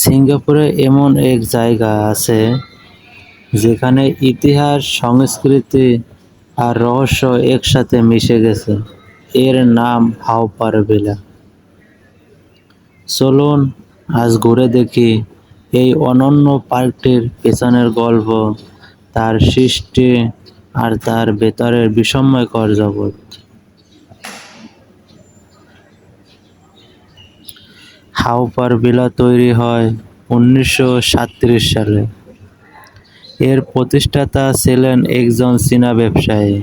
সিঙ্গাপুরে এমন এক জায়গা আছে যেখানে ইতিহাস, সংস্কৃতি আর রহস্য একসাথে মিশে গেছে। এর নাম হাওপার ভিলা চলুন, আজ ঘুরে দেখি এই অনন্য পার্কটির পেছনের গল্প, তার সৃষ্টি আর তার ভেতরের বিষময়কর জগৎ। হাওপার ভিলা তৈরি হয় উনিশশো সালে। এর প্রতিষ্ঠাতা ছিলেন একজন চীনা ব্যবসায়ী।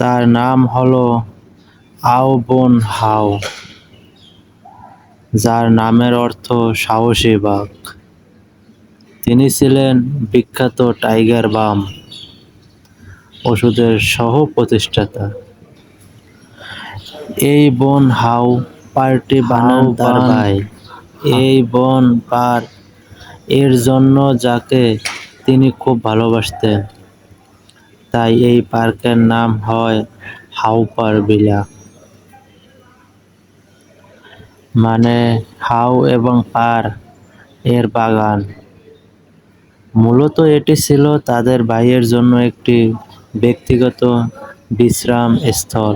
তার নাম হলো আও বোন হাও, যার নামের অর্থ সাহসী বাঘ। তিনি ছিলেন বিখ্যাত টাইগার বাম ওষুধের সহ প্রতিষ্ঠাতা এই বন হাউ পার্টি বানান তার ভাই। এই বন পার এর জন্য যাকে তিনি খুব ভালোবাসতেন তাই এই পার্কের নাম হয় হাউপার বিলা। মানে হাউ এবং পার এর বাগান। মূলত এটি ছিল তাদের ভাইয়ের জন্য একটি ব্যক্তিগত বিশ্রাম স্থল।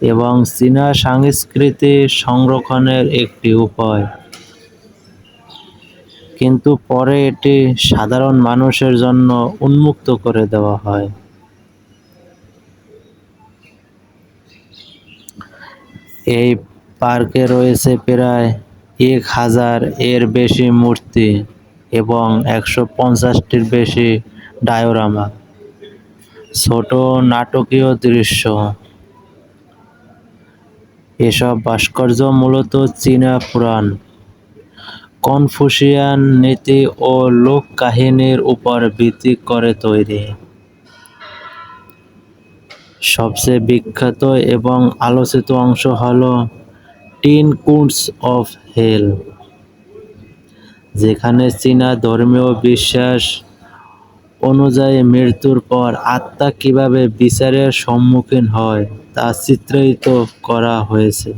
এবং চীনা সংস্কৃতি সংরক্ষণের একটি উপায়। কিন্তু পরে এটি সাধারণ মানুষের জন্য উন্মুক্ত করে দেওয়া হয়। এই পার্কে রয়েছে প্রায় এক হাজার এর বেশি মূর্তি এবং একশো পঞ্চাশটির বেশি ডায়োরামা। ছোট নাটকীয় দৃশ্য। এসব ভাস্কর্য মূলত চীনা পুরাণ। কনফুসিয়ান নীতি ও লোক কাহিনীর উপর ভিত্তি করে তৈরি। সবচেয়ে বিখ্যাত এবং আলোচিত অংশ হল টিন কুন্টস অফ হেল, যেখানে চীনা ধর্মীয় বিশ্বাস অনুযায়ী মৃত্যুর পর আত্মা কীভাবে বিচারের সম্মুখীন হয়, তা চিত্রায়িত করা হয়েছে।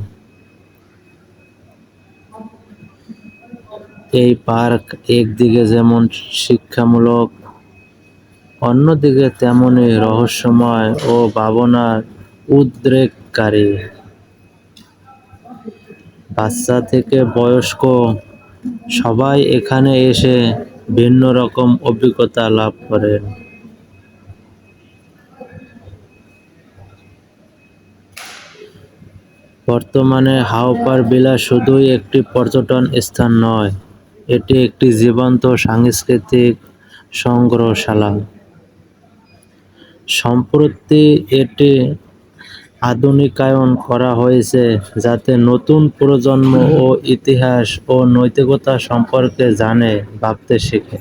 এই পার্ক একদিকে যেমন শিক্ষামূলক, অন্যদিকে তেমনই রহস্যময় ও ভাবনার উদ্রেককারী। বাচ্চা থেকে বয়স্ক সবাই এখানে এসে ভিন্ন রকম অভিজ্ঞতা লাভ করেন। বর্তমানে হাওপার বিলা শুধুই একটি পর্যটন স্থান নয়, এটি একটি জীবন্ত সাংস্কৃতিক সংগ্রহশালা। সম্প্রতি এটি আধুনিকায়ন করা হয়েছে যাতে নতুন প্রজন্ম ও ইতিহাস ও নৈতিকতা সম্পর্কে জানে, ভাবতে শেখে।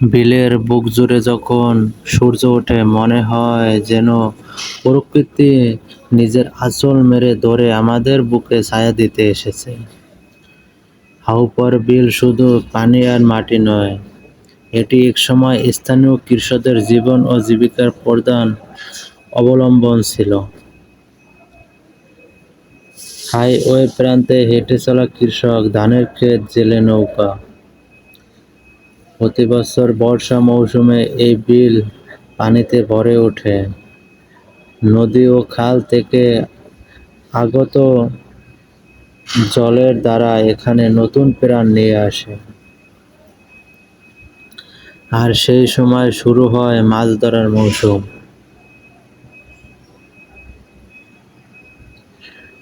বিলের বুক জুড়ে যখন সূর্য ওঠে, মনে হয় যেন প্রকৃতি নিজের আঁচল মেরে ধরে আমাদের বুকে ছায়া দিতে এসেছে। হাউপার বিল শুধু পানি আর মাটি নয় এটি একসময় স্থানীয় কৃষকদের জীবন ও জীবিকার প্রধান অবলম্বন ছিল। হাইওয়ে প্রান্তে হেঁটে চলা কৃষক ধানের ক্ষেত, জেলে নৌকা। প্রতি বছর বর্ষা মৌসুমে এই বিল পানিতে ভরে ওঠে। নদী ও খাল থেকে আগত জলের দ্বারা এখানে নতুন প্রাণ নিয়ে আসে। আর সেই সময় শুরু হয় মাছ ধরার মৌসুম।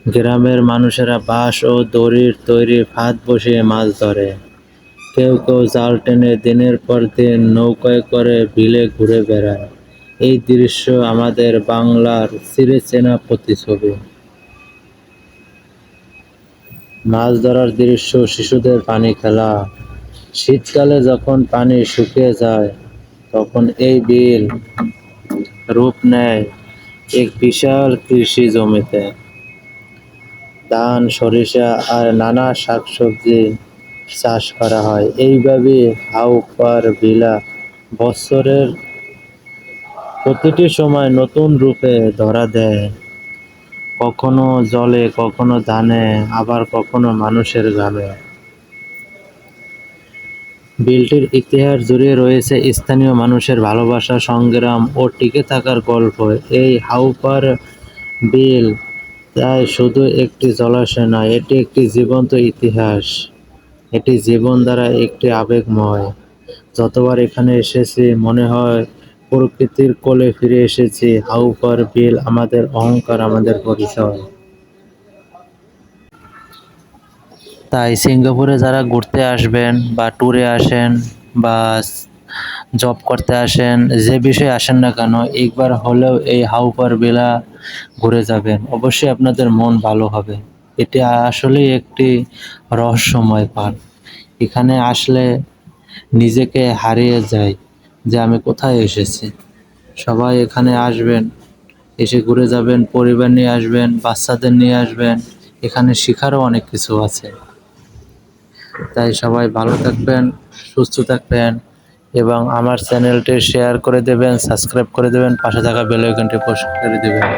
গ্রামের মানুষেরা বাঁশ ও দড়ির তৈরি ফাঁদ বসিয়ে মাছ ধরে। কেউ কেউ জাল টেনে দিনের পর দিন নৌকায় করে বিলে ঘুরে বেড়ায়। এই দৃশ্য আমাদের বাংলার চিরে চেনা প্রতিছবি মাছ ধরার দৃশ্য শিশুদের পানি খেলা শীতকালে যখন পানি শুকিয়ে যায়, তখন এই বিল রূপ নেয় এক বিশাল কৃষি জমিতে। ধান, সরিষা আর নানা শাকসবজি চাষ করা হয়। এইভাবে হাউপার বিলা বছরের প্রতিটি সময় নতুন রূপে ধরা দেয়। কখনো জলে, কখনো ধানে, আবার কখনো মানুষের গ্রামে বিলটির ইতিহাস জুড়ে রয়েছে স্থানীয় মানুষের ভালোবাসা, সংগ্রাম ও টিকে থাকার গল্প। এই হাউপার বিল তাই শুধু একটি জলাশয় নয়, এটি একটি জীবন্ত ইতিহাস। এটি জীবন দ্বারা একটি আবেগময়। যতবার এখানে এসেছি, মনে হয় প্রকৃতির কোলে ফিরে এসেছি। হাউপার বিল আমাদের অহংকার, আমাদের পরিচয়। তাই সিঙ্গাপুরে যারা ঘুরতে আসবেন বা ট্যুরে আসেন বা জব করতে আসেন, যে বিষয়ে আসেন না কেন, একবার হলেও এই হাউপার বেলা ঘুরে যাবেন। অবশ্যই আপনাদের মন ভালো হবে। এটি আসলেই একটি রহস্যময় পার্ক এখানে আসলে নিজেকে হারিয়ে যায় যে আমি কোথায় এসেছি। সবাই এখানে আসবেন, এসে ঘুরে যাবেন, পরিবার নিয়ে আসবেন, বাচ্চাদের নিয়ে আসবেন। এখানে শেখারও অনেক কিছু আছে। তাই সবাই ভালো থাকবেন, সুস্থ থাকবেন এবং আমার চ্যানেলটি শেয়ার করে দেবেন সাবস্ক্রাইব করে দেবেন, পাশে থাকা বেল আইকনটি পোস্ট করে দেবেন।